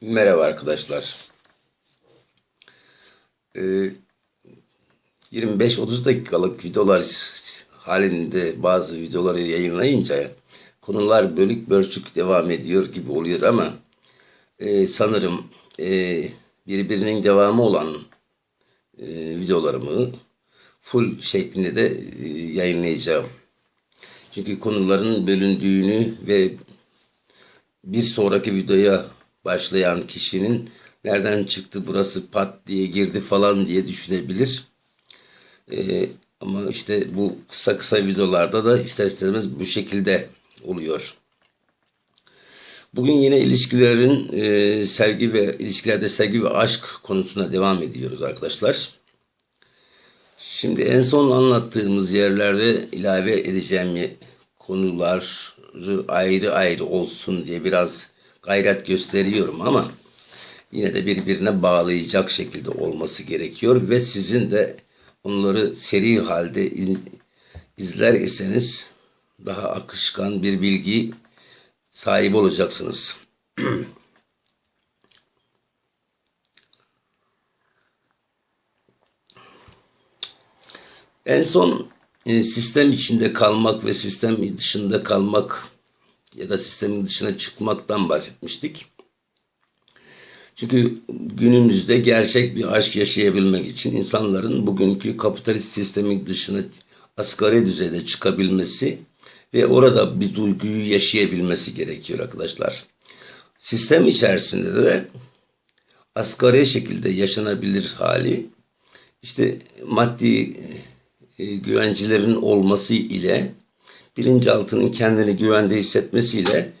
Merhaba arkadaşlar. Ee, 25-30 dakikalık videolar halinde bazı videoları yayınlayınca konular bölük bölçük devam ediyor gibi oluyor ama e, sanırım e, birbirinin devamı olan e, videolarımı full şeklinde de e, yayınlayacağım. Çünkü konuların bölündüğünü ve bir sonraki videoya başlayan kişinin nereden çıktı burası pat diye girdi falan diye düşünebilir. Ee, ama işte bu kısa kısa videolarda da ister istemez bu şekilde oluyor. Bugün yine ilişkilerin e, sevgi ve ilişkilerde sevgi ve aşk konusuna devam ediyoruz arkadaşlar. Şimdi en son anlattığımız yerlerde ilave edeceğim konuları ayrı ayrı olsun diye biraz gayret gösteriyorum ama yine de birbirine bağlayacak şekilde olması gerekiyor ve sizin de onları seri halde izler iseniz daha akışkan bir bilgi sahibi olacaksınız. en son e, sistem içinde kalmak ve sistem dışında kalmak ya da sistemin dışına çıkmaktan bahsetmiştik. Çünkü günümüzde gerçek bir aşk yaşayabilmek için insanların bugünkü kapitalist sistemin dışına asgari düzeyde çıkabilmesi ve orada bir duyguyu yaşayabilmesi gerekiyor arkadaşlar. Sistem içerisinde de asgari şekilde yaşanabilir hali işte maddi e, güvencelerin olması ile bilinçaltının kendini güvende hissetmesiyle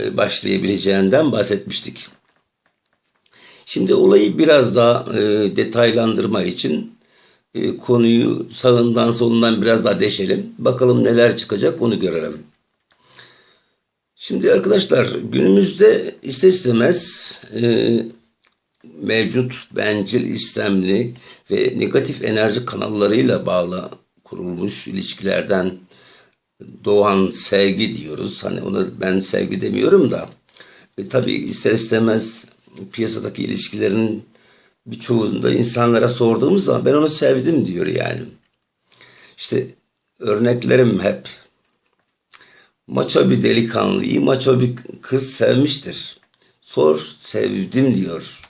e, başlayabileceğinden bahsetmiştik. Şimdi olayı biraz daha e, detaylandırma için e, konuyu sağından solundan biraz daha deşelim. Bakalım neler çıkacak onu görelim. Şimdi arkadaşlar günümüzde ister istemez e, mevcut bencil istemli ve negatif enerji kanallarıyla bağlı kurulmuş ilişkilerden doğan sevgi diyoruz. Hani ona ben sevgi demiyorum da e, tabii ister istemez piyasadaki ilişkilerin birçoğunda insanlara sorduğumuz zaman ben onu sevdim diyor yani. İşte örneklerim hep maço bir delikanlıyı maço bir kız sevmiştir. Sor sevdim diyor.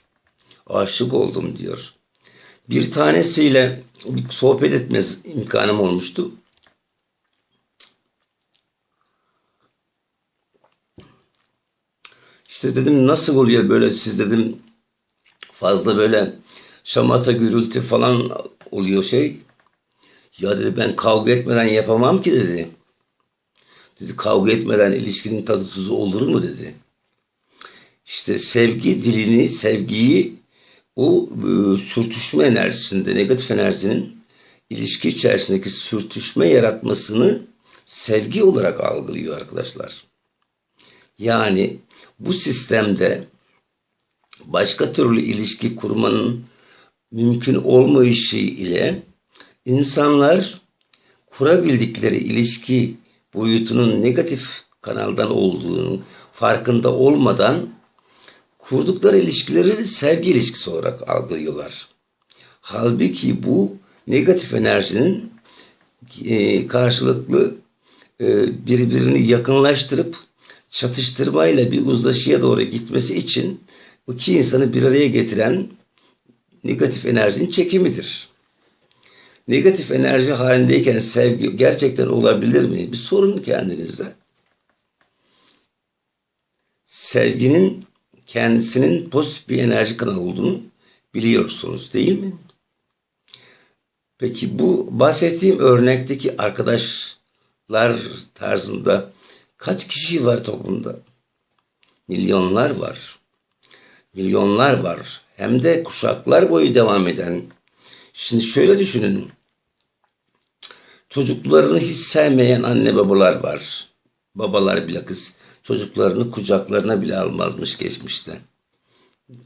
Aşık oldum diyor. Bir tanesiyle sohbet etmez imkanım olmuştu. İşte dedim nasıl oluyor böyle siz dedim fazla böyle şamata gürültü falan oluyor şey. Ya dedi ben kavga etmeden yapamam ki dedi. Dedi kavga etmeden ilişkinin tadı tuzu olur mu dedi. İşte sevgi dilini, sevgiyi o e, sürtüşme enerjisinde, negatif enerjinin ilişki içerisindeki sürtüşme yaratmasını sevgi olarak algılıyor arkadaşlar. Yani bu sistemde başka türlü ilişki kurmanın mümkün olmayışı ile insanlar kurabildikleri ilişki boyutunun negatif kanaldan olduğunu farkında olmadan kurdukları ilişkileri sevgi ilişkisi olarak algılıyorlar. Halbuki bu negatif enerjinin e, karşılıklı e, birbirini yakınlaştırıp çatıştırmayla bir uzlaşıya doğru gitmesi için iki insanı bir araya getiren negatif enerjinin çekimidir. Negatif enerji halindeyken sevgi gerçekten olabilir mi? Bir sorun kendinizde. Sevginin kendisinin pozitif bir enerji kanalı olduğunu biliyorsunuz değil mi? Peki bu bahsettiğim örnekteki arkadaşlar tarzında Kaç kişi var toplumda? Milyonlar var. Milyonlar var. Hem de kuşaklar boyu devam eden. Şimdi şöyle düşünün. Çocuklarını hiç sevmeyen anne babalar var. Babalar bile kız çocuklarını kucaklarına bile almazmış geçmişte.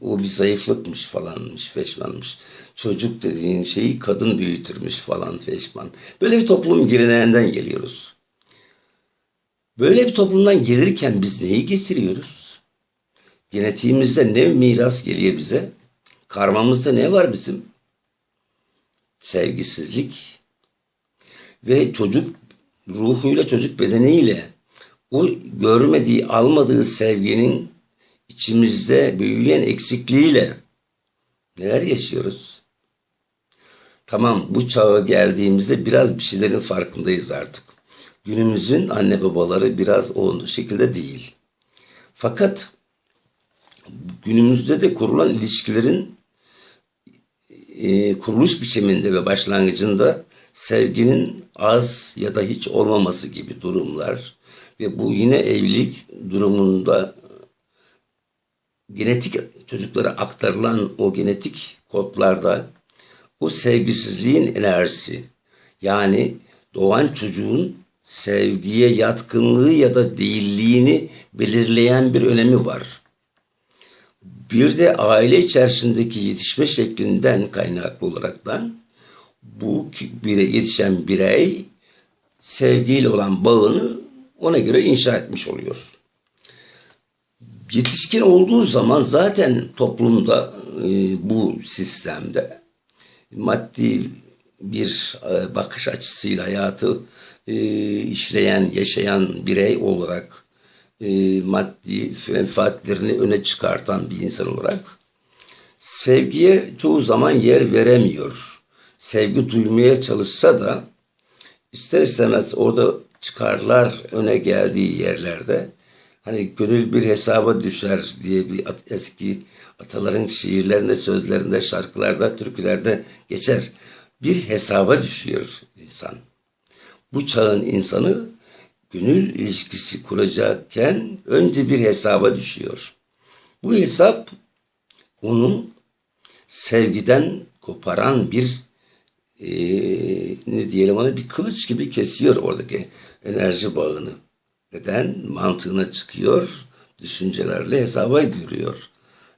O bir zayıflıkmış falanmış, feşmanmış. Çocuk dediğin şeyi kadın büyütürmüş falan feşman. Böyle bir toplum geleneğinden geliyoruz. Böyle bir toplumdan gelirken biz neyi getiriyoruz? genetiğimizde ne miras geliyor bize? Karmamızda ne var bizim? Sevgisizlik. Ve çocuk ruhuyla, çocuk bedeniyle o görmediği, almadığı sevginin içimizde büyüyen eksikliğiyle neler yaşıyoruz? Tamam bu çağa geldiğimizde biraz bir şeylerin farkındayız artık. Günümüzün anne babaları biraz o şekilde değil. Fakat günümüzde de kurulan ilişkilerin e, kuruluş biçiminde ve başlangıcında sevginin az ya da hiç olmaması gibi durumlar ve bu yine evlilik durumunda genetik çocuklara aktarılan o genetik kodlarda o sevgisizliğin enerjisi yani doğan çocuğun sevgiye yatkınlığı ya da değilliğini belirleyen bir önemi var. Bir de aile içerisindeki yetişme şeklinden kaynaklı olaraktan bu bire yetişen birey sevgiyle olan bağını ona göre inşa etmiş oluyor. Yetişkin olduğu zaman zaten toplumda e, bu sistemde maddi bir e, bakış açısıyla hayatı işleyen, yaşayan birey olarak e, maddi menfaatlerini öne çıkartan bir insan olarak sevgiye çoğu zaman yer veremiyor. Sevgi duymaya çalışsa da ister istemez orada çıkarlar öne geldiği yerlerde hani gönül bir hesaba düşer diye bir eski ataların şiirlerinde, sözlerinde, şarkılarda, türkülerde geçer. Bir hesaba düşüyor insan. Bu çağın insanı gönül ilişkisi kuracakken önce bir hesaba düşüyor. Bu hesap onu sevgiden koparan bir e, ne diyelim ona bir kılıç gibi kesiyor oradaki enerji bağını. Neden? Mantığına çıkıyor, düşüncelerle hesaba giriyor.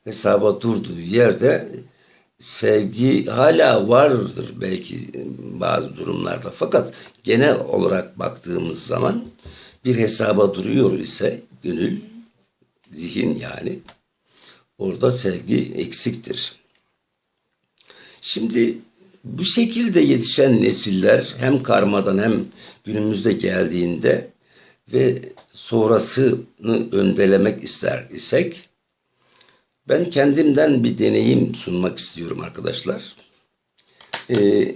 Hesaba durduğu yerde sevgi hala vardır belki bazı durumlarda. Fakat genel olarak baktığımız zaman bir hesaba duruyor ise gönül, zihin yani orada sevgi eksiktir. Şimdi bu şekilde yetişen nesiller hem karmadan hem günümüzde geldiğinde ve sonrasını öndelemek ister isek ben kendimden bir deneyim sunmak istiyorum arkadaşlar. Ee,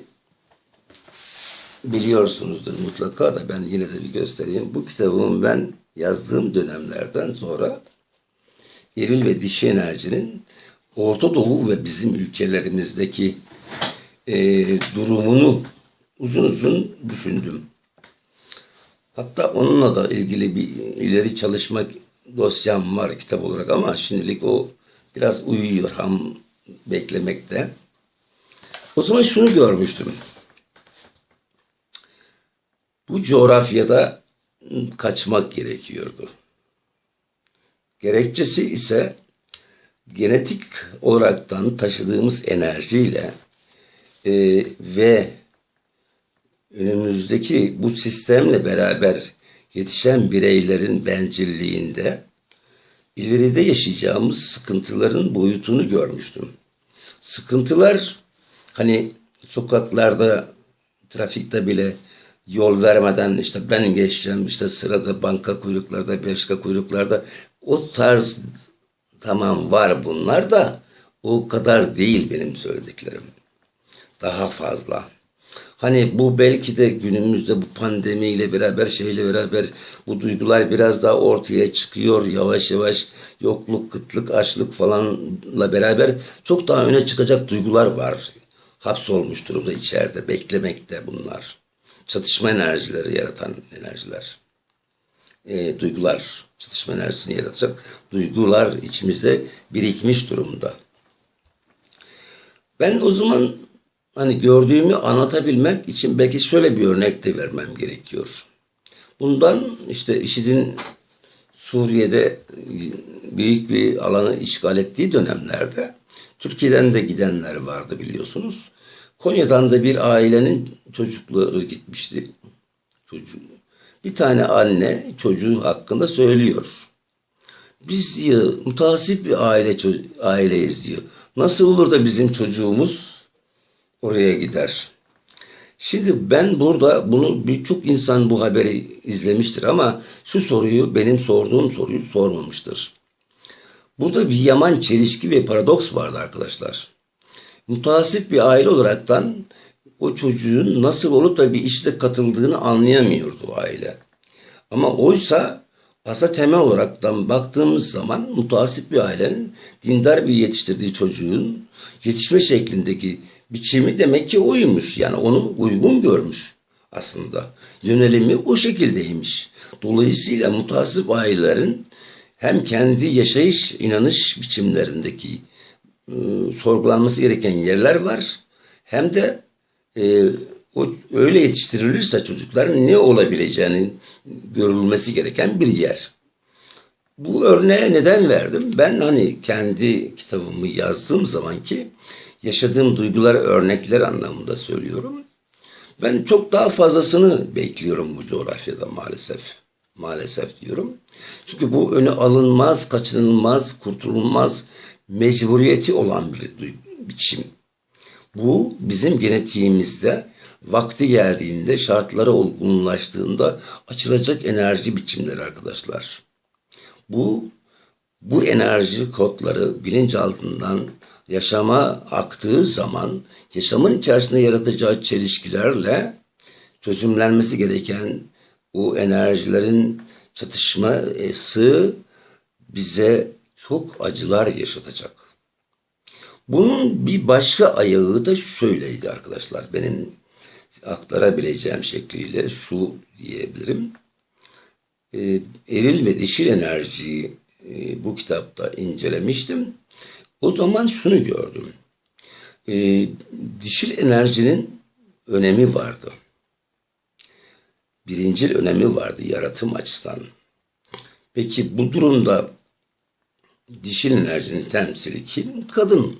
biliyorsunuzdur mutlaka da ben yine de bir göstereyim. Bu kitabımı ben yazdığım dönemlerden sonra eril ve dişi enerjinin Orta Doğu ve bizim ülkelerimizdeki e, durumunu uzun uzun düşündüm. Hatta onunla da ilgili bir ileri çalışma dosyam var kitap olarak ama şimdilik o biraz uyuyor ham beklemekte. O zaman şunu görmüştüm. Bu coğrafyada kaçmak gerekiyordu. Gerekçesi ise genetik olaraktan taşıdığımız enerjiyle e, ve önümüzdeki bu sistemle beraber yetişen bireylerin bencilliğinde ileride yaşayacağımız sıkıntıların boyutunu görmüştüm. Sıkıntılar hani sokaklarda, trafikte bile yol vermeden işte ben geçeceğim işte sırada banka kuyruklarda, başka kuyruklarda o tarz tamam var bunlar da o kadar değil benim söylediklerim. Daha fazla. Hani bu belki de günümüzde bu pandemiyle beraber şeyle beraber bu duygular biraz daha ortaya çıkıyor yavaş yavaş. Yokluk, kıtlık, açlık falanla beraber çok daha öne çıkacak duygular var. Hapsolmuş durumda içeride, beklemekte bunlar. Çatışma enerjileri yaratan enerjiler. E, duygular, çatışma enerjisini yaratacak duygular içimizde birikmiş durumda. Ben o zaman hani gördüğümü anlatabilmek için belki şöyle bir örnek de vermem gerekiyor. Bundan işte IŞİD'in Suriye'de büyük bir alanı işgal ettiği dönemlerde Türkiye'den de gidenler vardı biliyorsunuz. Konya'dan da bir ailenin çocukları gitmişti. Çocuğu. Bir tane anne çocuğu hakkında söylüyor. Biz diyor mutasip bir aile aileyiz diyor. Nasıl olur da bizim çocuğumuz oraya gider? Şimdi ben burada bunu birçok insan bu haberi izlemiştir ama şu soruyu benim sorduğum soruyu sormamıştır. Burada bir yaman çelişki ve paradoks vardı arkadaşlar. Mutasip bir aile olaraktan o çocuğun nasıl olup da bir işte katıldığını anlayamıyordu aile. Ama oysa asa temel olaraktan baktığımız zaman mutasip bir ailenin dindar bir yetiştirdiği çocuğun yetişme şeklindeki biçimi demek ki oymuş. Yani onu uygun görmüş aslında. Yönelimi o şekildeymiş. Dolayısıyla mutasip ailelerin hem kendi yaşayış, inanış biçimlerindeki e, sorgulanması gereken yerler var. Hem de e, o öyle yetiştirilirse çocukların ne olabileceğinin görülmesi gereken bir yer. Bu örneğe neden verdim? Ben hani kendi kitabımı yazdığım zaman ki yaşadığım duyguları örnekler anlamında söylüyorum. Ben çok daha fazlasını bekliyorum bu coğrafyada maalesef. Maalesef diyorum. Çünkü bu önü alınmaz, kaçınılmaz, kurtululmaz mecburiyeti olan bir biçim. Bu bizim genetiğimizde vakti geldiğinde, şartları olgunlaştığında açılacak enerji biçimleri arkadaşlar. Bu bu enerji kodları bilinçaltından yaşama aktığı zaman yaşamın içerisinde yaratacağı çelişkilerle çözümlenmesi gereken o enerjilerin çatışması bize çok acılar yaşatacak. Bunun bir başka ayağı da şöyleydi arkadaşlar. Benim aktarabileceğim şekliyle şu diyebilirim. Ee, eril ve dişil enerjiyi e, bu kitapta incelemiştim. O zaman şunu gördüm. Ee, dişil enerjinin önemi vardı. Birincil önemi vardı yaratım açısından. Peki bu durumda dişil enerjinin temsili kim? Kadın.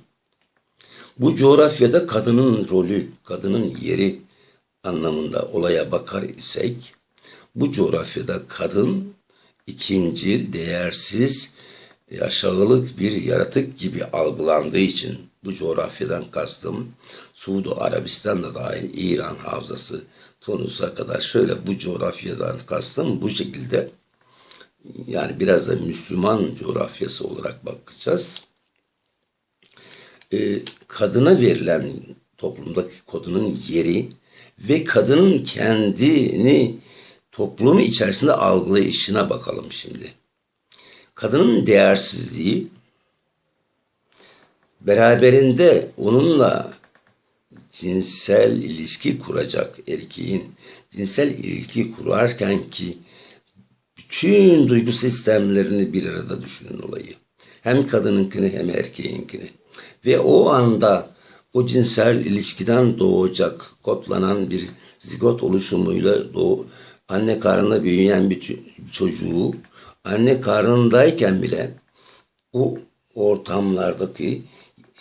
Bu coğrafyada kadının rolü, kadının yeri anlamında olaya bakar isek, bu coğrafyada kadın ikincil, değersiz, aşağılık bir yaratık gibi algılandığı için bu coğrafyadan kastım Suudi Arabistan'da dahil İran havzası Tunus'a kadar şöyle bu coğrafyadan kastım bu şekilde yani biraz da Müslüman coğrafyası olarak bakacağız. Ee, kadına verilen toplumdaki kadının yeri ve kadının kendini toplumu içerisinde algılayışına bakalım şimdi. Kadının değersizliği beraberinde onunla cinsel ilişki kuracak erkeğin cinsel ilişki kurarken ki bütün duygu sistemlerini bir arada düşünün olayı. Hem kadınınkini hem erkeğinkini. Ve o anda o cinsel ilişkiden doğacak, kodlanan bir zigot oluşumuyla doğu, anne karnında büyüyen bir çocuğu anne karnındayken bile o ortamlardaki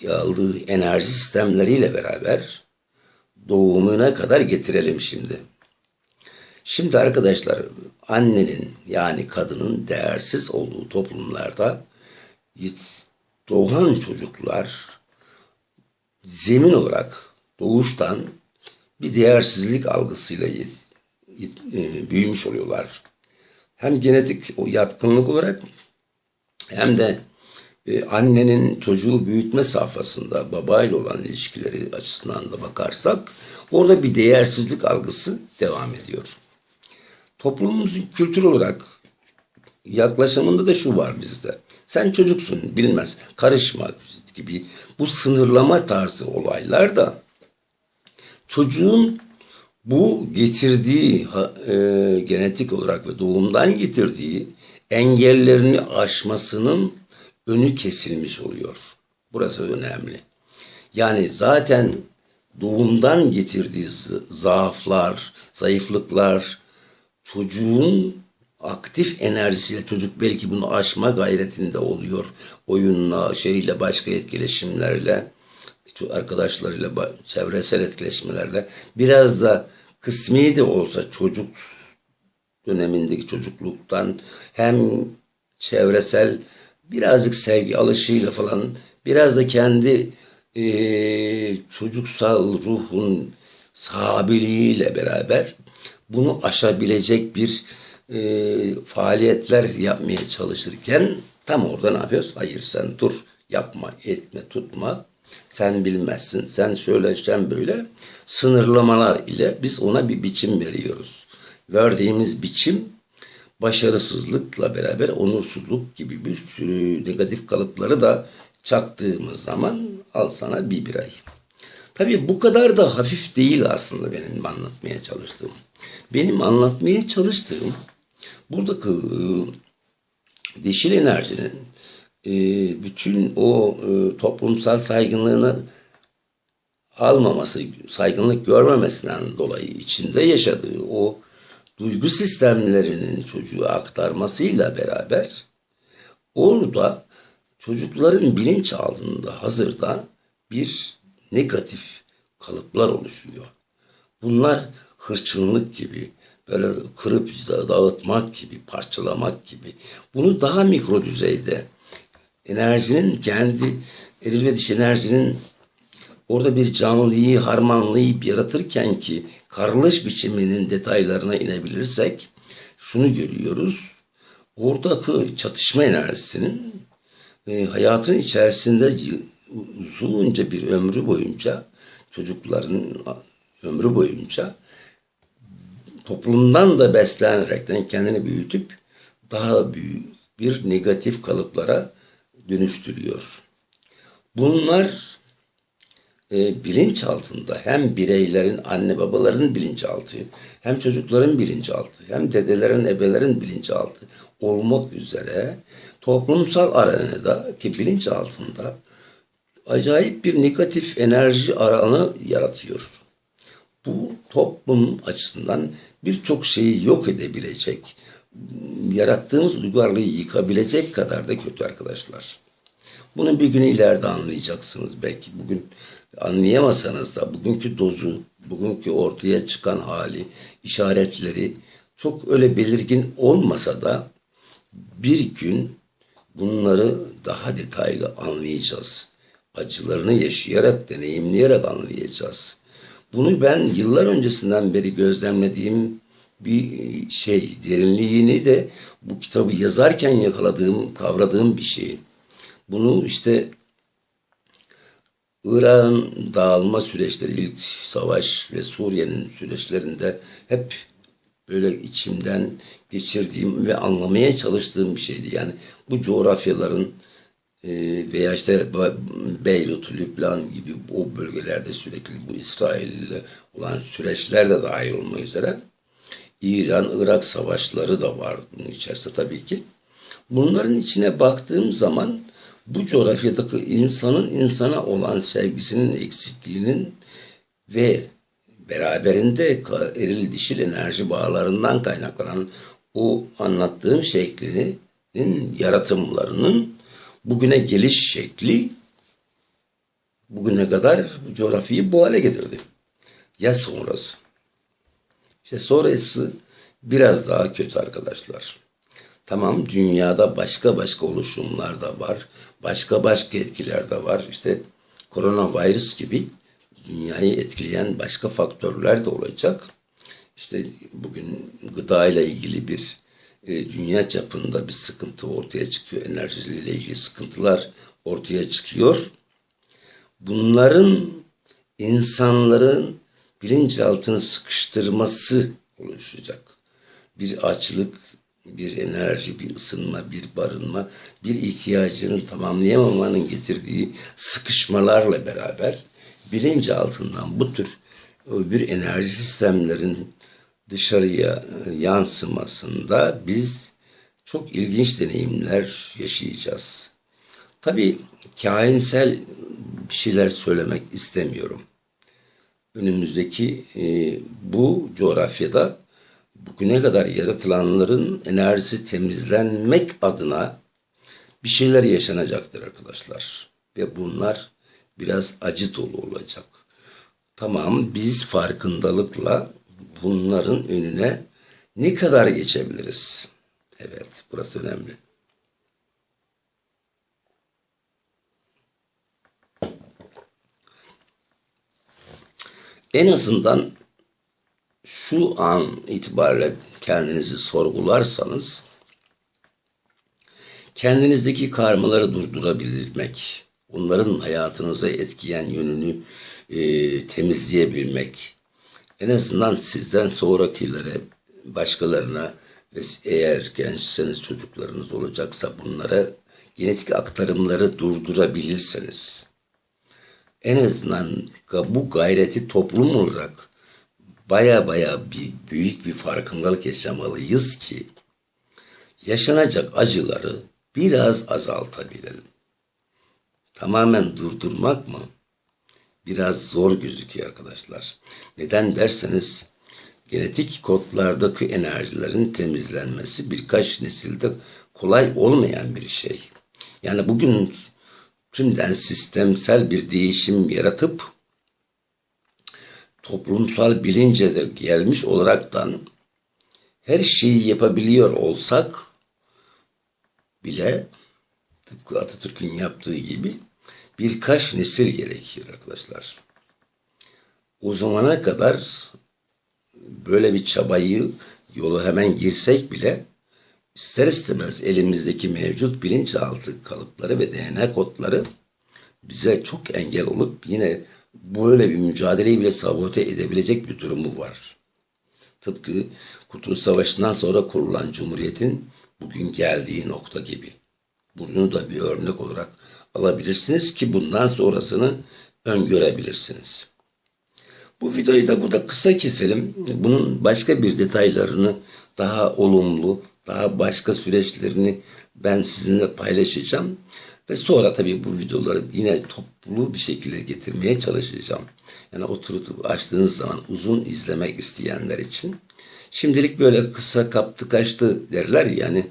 aldığı enerji sistemleriyle beraber doğumuna kadar getirelim şimdi. Şimdi arkadaşlar annenin yani kadının değersiz olduğu toplumlarda doğan çocuklar zemin olarak doğuştan bir değersizlik algısıyla büyümüş oluyorlar. Hem genetik yatkınlık olarak hem de annenin çocuğu büyütme safhasında babayla olan ilişkileri açısından da bakarsak orada bir değersizlik algısı devam ediyor. Toplumumuzun kültür olarak yaklaşımında da şu var bizde. Sen çocuksun bilmez karışma gibi bu sınırlama tarzı olaylar da çocuğun bu getirdiği e, genetik olarak ve doğumdan getirdiği engellerini aşmasının önü kesilmiş oluyor. Burası önemli. Yani zaten doğumdan getirdiği zaaflar, zayıflıklar çocuğun aktif enerjisiyle çocuk belki bunu aşma gayretinde oluyor. Oyunla, şeyle, başka etkileşimlerle, arkadaşlarıyla, çevresel etkileşimlerle biraz da kısmi de olsa çocuk dönemindeki çocukluktan hem çevresel birazcık sevgi alışıyla falan biraz da kendi eee, çocuksal ruhun sabiliğiyle beraber bunu aşabilecek bir eee, faaliyetler yapmaya çalışırken tam orada ne yapıyoruz? Hayır sen dur yapma etme tutma sen bilmezsin sen şöyle sen böyle sınırlamalar ile biz ona bir biçim veriyoruz. Verdiğimiz biçim başarısızlıkla beraber onursuzluk gibi bir sürü negatif kalıpları da çaktığımız zaman al sana bir biray. Tabii bu kadar da hafif değil aslında benim anlatmaya çalıştığım. Benim anlatmaya çalıştığım buradaki e, dişil enerjinin e, bütün o e, toplumsal saygınlığını almaması, saygınlık görmemesinden dolayı içinde yaşadığı o duygu sistemlerinin çocuğa aktarmasıyla beraber orada çocukların bilinç altında hazırda bir negatif kalıplar oluşuyor. Bunlar hırçınlık gibi, böyle kırıp dağıtmak gibi, parçalamak gibi. Bunu daha mikro düzeyde enerjinin kendi eril ve enerjinin orada bir canlıyı harmanlayıp yaratırken ki karılış biçiminin detaylarına inebilirsek şunu görüyoruz. Oradaki çatışma enerjisinin e, hayatın içerisinde uzunca bir ömrü boyunca çocukların ömrü boyunca toplumdan da beslenerekten kendini büyütüp daha büyük bir negatif kalıplara dönüştürüyor. Bunlar e, bilinç altında hem bireylerin, anne babaların bilinçaltı, hem çocukların bilinçaltı, hem dedelerin, ebelerin bilinçaltı olmak üzere toplumsal arenada ki bilinç altında acayip bir negatif enerji alanı yaratıyor. Bu toplum açısından birçok şeyi yok edebilecek, yarattığımız uygarlığı yıkabilecek kadar da kötü arkadaşlar. Bunu bir gün ileride anlayacaksınız belki. Bugün anlayamasanız da bugünkü dozu, bugünkü ortaya çıkan hali, işaretleri çok öyle belirgin olmasa da bir gün bunları daha detaylı anlayacağız. Acılarını yaşayarak, deneyimleyerek anlayacağız. Bunu ben yıllar öncesinden beri gözlemlediğim bir şey, derinliğini de bu kitabı yazarken yakaladığım, kavradığım bir şey. Bunu işte Irak'ın dağılma süreçleri, ilk savaş ve Suriye'nin süreçlerinde hep böyle içimden geçirdiğim ve anlamaya çalıştığım bir şeydi. Yani bu coğrafyaların e, veya işte Beyrut, Lübnan gibi o bölgelerde sürekli bu İsrail ile olan süreçler de dahil olmak üzere İran-Irak savaşları da var bunun içerisinde tabii ki. Bunların içine baktığım zaman bu coğrafyadaki insanın insana olan sevgisinin eksikliğinin ve beraberinde eril dişil enerji bağlarından kaynaklanan o anlattığım şeklinin yaratımlarının bugüne geliş şekli bugüne kadar coğrafyayı bu hale getirdi. Ya sonrası? İşte sonrası biraz daha kötü arkadaşlar. Tamam dünyada başka başka oluşumlar da var. Başka başka etkiler de var. İşte koronavirüs gibi dünyayı etkileyen başka faktörler de olacak. İşte bugün gıda ile ilgili bir e, dünya çapında bir sıkıntı ortaya çıkıyor. Enerjiyle ilgili sıkıntılar ortaya çıkıyor. Bunların insanların bilinçaltını sıkıştırması oluşacak. Bir açlık, bir enerji, bir ısınma, bir barınma, bir ihtiyacının tamamlayamamanın getirdiği sıkışmalarla beraber bilinç altından bu tür bir enerji sistemlerin dışarıya yansımasında biz çok ilginç deneyimler yaşayacağız. Tabii kainsel bir şeyler söylemek istemiyorum. Önümüzdeki e, bu coğrafyada bugüne kadar yaratılanların enerjisi temizlenmek adına bir şeyler yaşanacaktır arkadaşlar. Ve bunlar biraz acı dolu olacak. Tamam biz farkındalıkla bunların önüne ne kadar geçebiliriz? Evet burası önemli. En azından şu an itibariyle kendinizi sorgularsanız kendinizdeki karmaları durdurabilmek, onların hayatınıza etkileyen yönünü e, temizleyebilmek, en azından sizden sonrakilere, başkalarına ve eğer gençseniz çocuklarınız olacaksa bunlara genetik aktarımları durdurabilirseniz, en azından bu gayreti toplum olarak baya baya bir büyük bir farkındalık yaşamalıyız ki yaşanacak acıları biraz azaltabilelim. Tamamen durdurmak mı? Biraz zor gözüküyor arkadaşlar. Neden derseniz genetik kodlardaki enerjilerin temizlenmesi birkaç nesilde kolay olmayan bir şey. Yani bugün tümden sistemsel bir değişim yaratıp toplumsal bilince de gelmiş olaraktan her şeyi yapabiliyor olsak bile tıpkı Atatürk'ün yaptığı gibi birkaç nesil gerekiyor arkadaşlar. O zamana kadar böyle bir çabayı yolu hemen girsek bile ister istemez elimizdeki mevcut bilinçaltı kalıpları ve DNA kodları bize çok engel olup yine böyle bir mücadeleyi bile sabote edebilecek bir durumu var. Tıpkı Kurtuluş Savaşı'ndan sonra kurulan Cumhuriyet'in bugün geldiği nokta gibi. Bunu da bir örnek olarak alabilirsiniz ki bundan sonrasını öngörebilirsiniz. Bu videoyu da burada kısa keselim. Bunun başka bir detaylarını daha olumlu, daha başka süreçlerini ben sizinle paylaşacağım. Ve sonra tabii bu videoları yine toplu bir şekilde getirmeye çalışacağım. Yani oturup açtığınız zaman uzun izlemek isteyenler için. Şimdilik böyle kısa kaptı kaçtı derler yani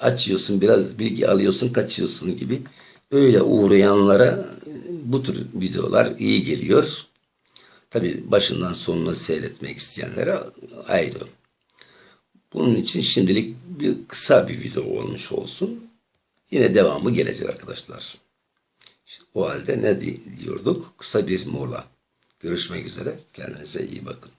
açıyorsun biraz bilgi alıyorsun kaçıyorsun gibi. Öyle uğrayanlara bu tür videolar iyi geliyor. Tabi başından sonuna seyretmek isteyenlere ayrı. Bunun için şimdilik bir kısa bir video olmuş olsun. Yine devamı gelecek arkadaşlar. O halde ne diyorduk? Kısa bir mola. Görüşmek üzere. Kendinize iyi bakın.